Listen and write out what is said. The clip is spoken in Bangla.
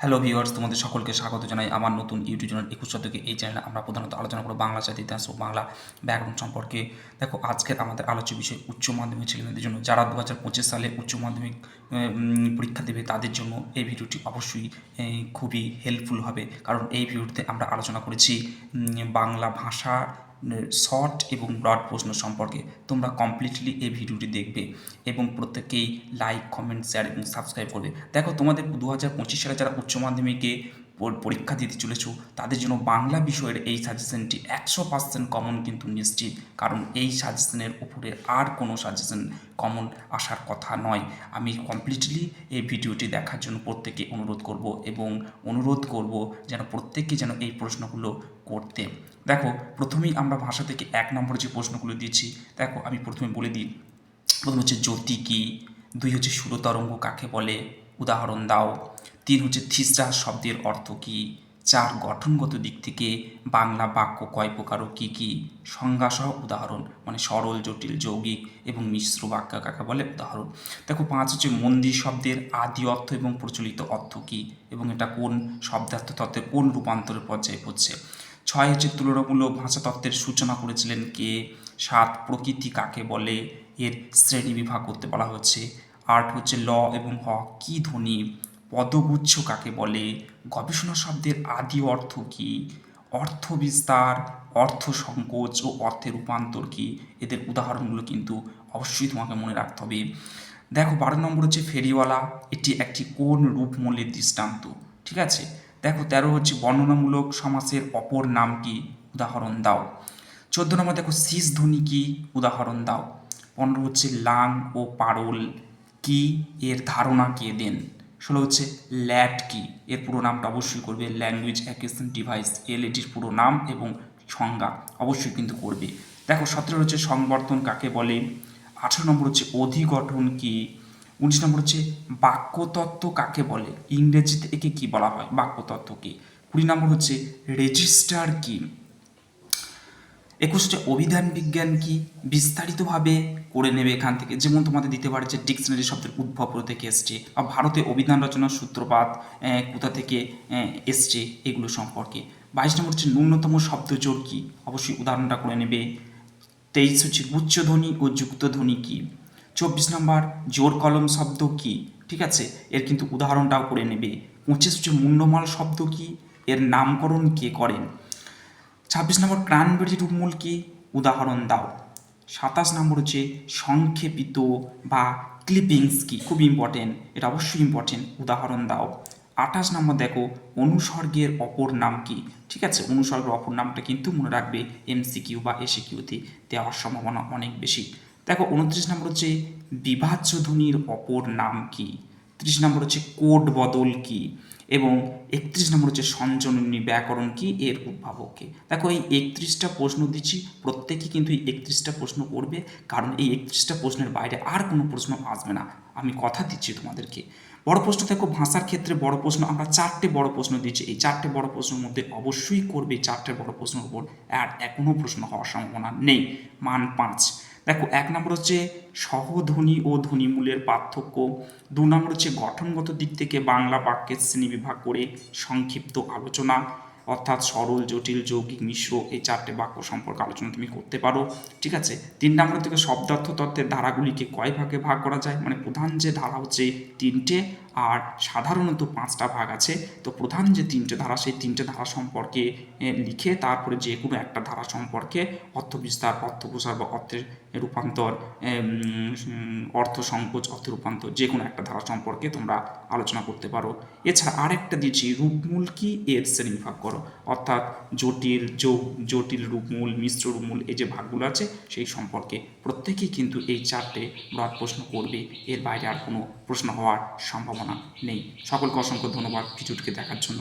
হ্যালো ভিউয়ার্স তোমাদের সকলকে স্বাগত জানাই আমার নতুন ইউটিউব চ্যানেল একুশ শতকে। এই চ্যানেলে আমরা প্রধানত আলোচনা করব বাংলা সাহিত্য, ইতিহাস ও বাংলা ব্যাকরণ সম্পর্কে। দেখো, আজকের আমাদের আলোচ্য বিষয় উচ্চ মাধ্যমিক ছেলেমেয়েদের জন্য। যারা দু হাজার পঁচিশ সালে উচ্চ মাধ্যমিক পরীক্ষা দেবে, তাদের জন্য এই ভিডিওটি অবশ্যই খুবই হেল্পফুল হবে। কারণ এই ভিডিওতে আমরা আলোচনা করেছি বাংলা ভাষা শর্ট এবং ব্রড প্রশ্ন সম্পর্কে তোমরা কমপ্লিটলি এই ভিডিওটি দেখবে এবং প্রত্যেকেই লাইক কমেন্ট শেয়ার এবং সাবস্ক্রাইব করবে। দেখো তোমাদের দু হাজার পঁচিশ সালে যারা উচ্চ মাধ্যমিকে পরীক্ষা দিতে চলেছো, তাদের জন্য বাংলা বিষয়ের এই সাজেশনটি একশো পার্সেন্ট কমন কিন্তু নিশ্চিত, কারণ এই সাজেশনের উপরে আর কোনো সাজেশন কমন আসার কথা নয়। আমি কমপ্লিটলি এই ভিডিওটি দেখার জন্য প্রত্যেকে অনুরোধ করব এবং অনুরোধ করব যেন প্রত্যেকে যেন এই প্রশ্নগুলো করতে। দেখো, প্রথমেই আমরা ভাষা থেকে এক নম্বরে যে প্রশ্নগুলো দিয়েছি, দেখো, আমি প্রথমে বলে দিই, প্রথম হচ্ছে জ্যোতি কী, দুই হচ্ছে সুরতরঙ্গ কাকে বলে, উদাহরণ দাও। হচ্ছে থিসরা শব্দের অর্থ কী? চার গঠনগত দিক থেকে বাংলা বাক্য কয় প্রকার ও কী কী? সংজ্ঞাসহ উদাহরণ মানে সরল, জটিল, যৌগিক এবং মিশ্র বাক্য কাকে বলে? উদাহরণ। দেখো, পাঁচ হচ্ছে মন্দির শব্দের আদি অর্থ এবং প্রচলিত অর্থ কী? এবং এটা কোন শব্দার্থ তত্ত্বের কোন রূপান্তরের পর্যায়ে পড়ছে? ছয় হচ্ছে তুলনামূলক ভাষাতত্ত্বের সূচনা করেছিলেন কে? সাত, প্রকৃতি কাকে বলে? এর শ্রেণি বিভাগ করতে বলা হচ্ছে। আট হচ্ছে ল এবং হ, কী ধ্বনি? পদগুচ্ছ কাকে বলে? গবেষণা শব্দের আদি অর্থ কী? অর্থ বিস্তার, অর্থ সংকোচ ও অর্থের রূপান্তর কী? এদের উদাহরণগুলো কিন্তু অবশ্যই তোমাকে মনে রাখতে হবে। দেখো, বারো নম্বর হচ্ছে ফেরিওয়ালা। এটি একটি কোন রূপমূল্যের দৃষ্টান্ত? ঠিক আছে? দেখো, তেরো হচ্ছে বর্ণনামূলক সমাসের অপর নাম কি? উদাহরণ দাও। চোদ্দ নম্বর, দেখো, শীষ ধ্বনি কি? উদাহরণ দাও। পনেরো হচ্ছে লাং ও পারল। কি? এর ধারণা কে দেন? ষোলো হচ্ছে ল্যাট কি? এর পুরো নামটা অবশ্যই করবে ল্যাঙ্গুয়েজ অ্যাকুয়েশন ডিভাইস এল এটির পুরো নাম এবং সংজ্ঞা অবশ্যই কিন্তু করবে। দেখো, সতেরো হচ্ছে সংবর্ধন, কাকে বলে? আঠারো নম্বর হচ্ছে অধিগঠন কি? উনিশ নম্বর হচ্ছে বাক্যতত্ত্ব, কাকে বলে? ইংরেজিতে একে কি বলা হয়? বাক্যতত্ত্ব কি? কুড়ি নম্বর হচ্ছে রেজিস্টার কি? একুশ হচ্ছে অভিধান বিজ্ঞান কি বিস্তারিতভাবে করে নেবে এখান থেকে? যেমন তোমাদের দিতে পারে যে ডিকশনারি শব্দের উদ্ভব কোথা থেকে এসছে, বা ভারতে অভিধান রচনার সূত্রপাত কোথা থেকে এসছে এগুলো সম্পর্কে। বাইশ নম্বর হচ্ছে ন্যূনতম শব্দজোর কী? অবশ্যই উদাহরণটা করে নেবে। তেইশ হচ্ছে গুচ্ছধ্বনি ও যুক্তধ্বনি কি? চব্বিশ নম্বর জোর কলম শব্দ কি? ঠিক আছে, এর কিন্তু উদাহরণটাও করে নেবে। পঁচিশ হচ্ছে মুন্ডমাল শব্দ কি? এর নামকরণ কে করেন? ছাব্বিশ নম্বর ক্রানবেরি রূপমূল কি? উদাহরণ দাও। সাতাশ নম্বর হচ্ছে সংক্ষেপিত বা ক্লিপিংস কি? খুব ইম্পর্টেন্ট এটা অবশ্যই ইম্পর্টেন্ট উদাহরণ দাও। আঠাশ নম্বর দেখো, অনুসর্গের অপর নাম কি? ঠিক আছে, অনুসর্গের অপর নামটা কিন্তু মনে রাখবে এমসিকিউ বা এসিকিউতে দেওয়ার সম্ভাবনা অনেক বেশি। দেখো, উনত্রিশ নম্বর হচ্ছে বিভাজ্য ধ্বনির অপর নাম কি? ত্রিশ নম্বর হচ্ছে কোড বদল কি? এবং একত্রিশ নম্বর হচ্ছে সঞ্জননী ব্যাকরণ কি? এর উদ্ভাবককে। দেখো এই একত্রিশটা প্রশ্ন দিচ্ছি, প্রত্যেকেই কিন্তু এই একত্রিশটা প্রশ্ন করবে, কারণ এই একত্রিশটা প্রশ্নের বাইরে আর কোনো প্রশ্ন আসবে না। আমি কথা দিচ্ছি তোমাদেরকে। বড় প্রশ্ন দেখো, ভাষার ক্ষেত্রে বড় প্রশ্ন, আমরা চারটে বড় প্রশ্ন দিচ্ছি। এই চারটে বড় প্রশ্নের মধ্যে অবশ্যই করবে চারটে বড় প্রশ্নের উপর, আর এখনও প্রশ্ন হওয়ার সম্ভাবনা নেই। মান পাঁচ। দেখো, এক নম্বর হচ্ছে সহধ্বনি ও ধ্বনিমূলের পার্থক্য। দু নম্বর হচ্ছে গঠনগত দিক থেকে বাংলা বাক্যের শ্রেণীবিভাগ করে সংক্ষিপ্ত আলোচনা, অর্থাৎ সরল, জটিল, যৌগিক, মিশ্র এই চারটে বাক্য সম্পর্কে আলোচনা তুমি করতে পারো, ঠিক আছে? তিন নম্বর থেকে শব্দার্থ তত্ত্বের ধারাগুলিকে কয় ভাগে ভাগ করা যায়? মানে প্রধান যে ধারা হচ্ছে তিনটে আর সাধারণত পাঁচটা ভাগ আছে। তো প্রধান যে তিনটে ধারা, সেই তিনটে ধারা সম্পর্কে লিখে তারপরে যে কোনো একটা ধারা সম্পর্কে অর্থ বিস্তার অর্থ প্রসার বা অর্থের রূপান্তর অর্থ সংকোচ, অর্থ রূপান্তর যে কোনো একটা ধারা সম্পর্কে তোমরা আলোচনা করতে পারো। এছাড়া আরেকটা দিচ্ছি রূপমূল কি এর শ্রেণীবিভাগ করো? অর্থাৎ জটিল জটিল রূপমূল, মিশ্র রূপমূল এই যে ভাগগুলো আছে, সেই সম্পর্কে প্রত্যেকেই কিন্তু এই চারটে ব্রড প্রশ্ন করবে। এর বাইরে আর কোনো প্রশ্ন হওয়ার সম্ভাবনা নেই। সকলকে অসংখ্য ধন্যবাদ ভিডিওটিকে দেখার জন্য।